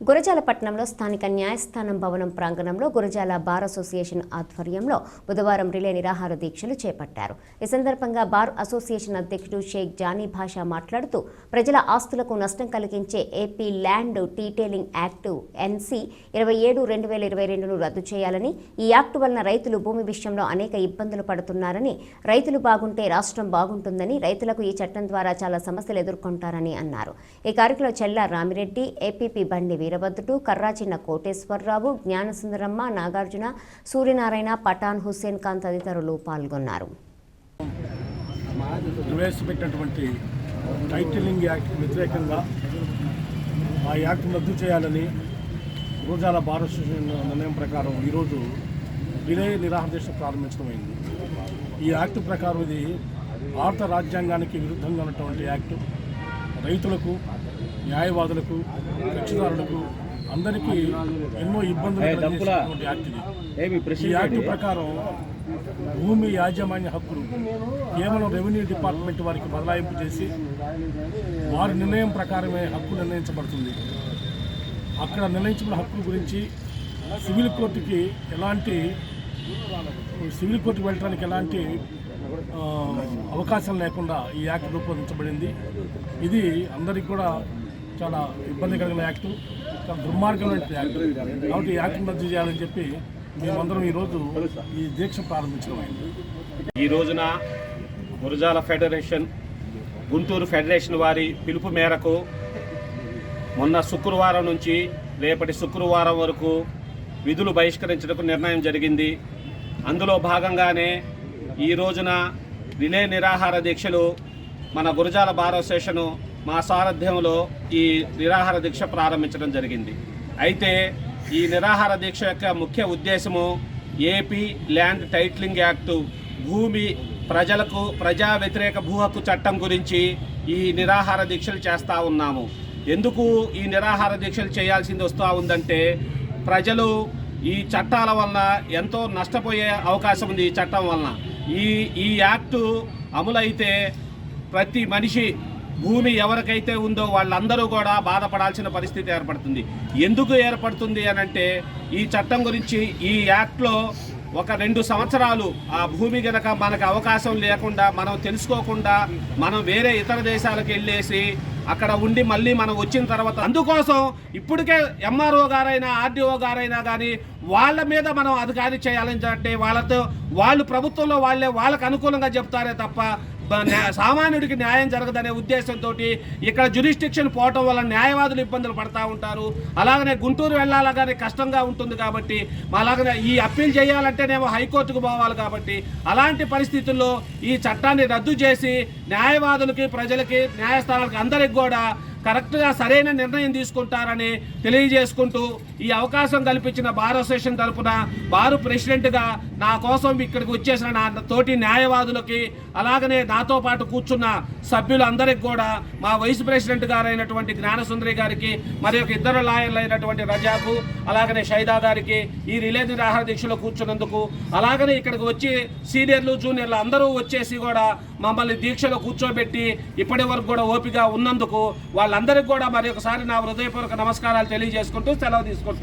గురజాలపట్నంలో స్థానిక న్యాయస్థానం భవనం ప్రాంగణంలో గురజాల బార్ అసోసియేషన్ ఆధ్వర్యంలో బుధవారం రిలే నిరాహార దీక్షలు చేపట్టారు. ఈ సందర్భంగా బార్ అసోసియేషన్ అధ్యక్షుడు షేక్ జానీ భాషా మాట్లాడుతూ ప్రజల ఆస్తులకు నష్టం కలిగించే AP land detailing act NC ఇరవై ఏడు రెండు వేల ఇరవై రెండును రద్దు చేయాలని ఈ యాక్ట్ వలన రైతులు భూమి విషయంలో అనేక ఇబ్బందులు పడుతున్నారని రైతులు బాగుంటే రాష్ట్రం బాగుంటుందని రైతులకు ఈ చట్టం ద్వారా చాలా సమస్యలు ఎదుర్కొంటారని అన్నారు. ఈ కార్యక్రమంలో చెల్లా రామిరెడ్డి ఏపీపీ బండి వీరభద్రుడు కర్రాచిన్న కోటేశ్వరరావు జ్ఞానసుందరమ్మ నాగార్జున సూర్యనారాయణ పఠాన్ హుస్సేన్ ఖాన్ తదితరులు పాల్గొన్నారు. ప్రవేశపెట్టినటువంటి టైటిలింగ్ యాక్ట్ వ్యతిరేకంగా ఆ యాక్ట్ రద్దు చేయాలని రోజాల బార్ అసోసియేషన్ నిర్ణయం ప్రకారం ఈరోజు విలే నిరాహార దీక్ష ప్రారంభించడమైంది. ఈ యాక్ట్ ప్రకారం ఇది భారత రాజ్యాంగానికి విరుద్ధంగా ఉన్నటువంటి యాక్ట్. రైతులకు న్యాయవాదులకు కక్షిదారులకు అందరికీ ఎన్నో ఇబ్బందులు యాక్ట్ ఈ యాక్ట్ ప్రకారం భూమి యాజమాన్య హక్కులు కేవలం రెవెన్యూ డిపార్ట్మెంట్ వారికి బదలాయింపు చేసి వారి నిర్ణయం ప్రకారమే హక్కు నిర్ణయించబడుతుంది. అక్కడ నిర్ణయించిన హక్కుల గురించి సివిల్ కోర్టుకి ఎలాంటి సివిల్ కోర్టుకు వెళ్ళడానికి ఎలాంటి అవకాశం లేకుండా ఈ యాక్ట్ రూపొందించబడింది. ఇది అందరికీ కూడా చాలా ఇబ్బంది కలిగిన యాక్టు చాలా దుర్మార్గమైన యాక్ట్. కాబట్టి ఈ యాక్ట్ను రద్దు చేయాలని చెప్పి మేమందరం ఈరోజు ఈ దీక్ష ప్రారంభించడం ఈ రోజున గురజాల ఫెడరేషన్ గుంటూరు ఫెడరేషన్ వారి పిలుపు మేరకు మొన్న శుక్రవారం నుంచి రేపటి శుక్రవారం వరకు విధులు బహిష్కరించడానికి నిర్ణయం జరిగింది. అందులో భాగంగానే ఈ రోజున రిలే నిరాహార దీక్షలు మన గురజాల బార్ అసోసియేషన్ మా సారథ్యంలో ఈ నిరాహార దీక్ష ప్రారంభించడం జరిగింది. అయితే ఈ నిరాహార దీక్ష యొక్క ముఖ్య ఉద్దేశము ఏపీ ల్యాండ్ టైటిలింగ్ యాక్టు భూమి ప్రజలకు ప్రజా వ్యతిరేక భూ హక్కు చట్టం గురించి ఈ నిరాహార దీక్షలు చేస్తూ ఉన్నాము. ఎందుకు ఈ నిరాహార దీక్షలు చేయాల్సింది వస్తూ ఉందంటే ప్రజలు ఈ చట్టాల వలన ఎంతో నష్టపోయే అవకాశం ఉంది ఈ చట్టం వలన. ఈ ఈ యాక్టు అమలైతే ప్రతి మనిషి భూమి ఎవరికైతే ఉందో వాళ్ళందరూ కూడా బాధపడాల్సిన పరిస్థితి ఏర్పడుతుంది. ఎందుకు ఏర్పడుతుంది అని అంటే ఈ చట్టం గురించి ఈ యాక్ట్లో ఒక రెండు సంవత్సరాలు ఆ భూమి గనక మనకు అవకాశం లేకుండా మనం తెలుసుకోకుండా మనం వేరే ఇతర దేశాలకు వెళ్ళేసి అక్కడ ఉండి మళ్ళీ మనం వచ్చిన తర్వాత అందుకోసం ఇప్పటికే ఎంఆర్ఓ గారైనా ఆర్డీఓ గారైనా కానీ వాళ్ళ మీద మనం అధికారి చేయాలని అంటే వాళ్ళతో వాళ్ళు ప్రభుత్వంలో వాళ్ళే వాళ్ళకు అనుకూలంగా చెప్తారే తప్ప సామాన్యుడికి న్యాయం జరగదనే ఉద్దేశంతో ఇక్కడ జ్యురిస్టిక్షన్ పోవటం వల్ల న్యాయవాదులు ఇబ్బందులు పడతా ఉంటారు. అలాగనే గుంటూరు వెళ్ళాలగానే కష్టంగా ఉంటుంది కాబట్టి అలాగనే ఈ అప్పీల్ చేయాలంటేనేమో హైకోర్టుకు పోవాలి కాబట్టి అలాంటి పరిస్థితుల్లో ఈ చట్టాన్ని రద్దు చేసి న్యాయవాదులకి ప్రజలకి న్యాయస్థానాలకి అందరికి కూడా కరెక్ట్గా సరైన నిర్ణయం తీసుకుంటారని తెలియజేసుకుంటూ ఈ అవకాశం కల్పించిన బార్ అసోసియేషన్ తరపున బారు ప్రెసిడెంట్గా నా కోసం ఇక్కడికి వచ్చేసిన నా తోటి న్యాయవాదులకి అలాగనే నాతో పాటు కూర్చున్న సభ్యులందరికీ కూడా మా వైస్ ప్రెసిడెంట్ గారైనటువంటి జ్ఞానసుందరి గారికి మరి ఒక ఇద్దరు లాయర్లు అయినటువంటి రజాకు అలాగనే షైదా గారికి ఈ రిలే నిరాహార దీక్షలో కూర్చున్నందుకు అలాగనే ఇక్కడికి వచ్చి సీనియర్లు జూనియర్లు అందరూ వచ్చేసి కూడా మమ్మల్ని దీక్షలో కూర్చోబెట్టి ఇప్పటి వరకు కూడా ఓపిక ఉన్నందుకు వాళ్ళందరికీ కూడా మరి ఒకసారి నా హృదయపూర్వక నమస్కారాలు తెలియజేసుకుంటూ సెలవు తీసుకుంటున్నాను.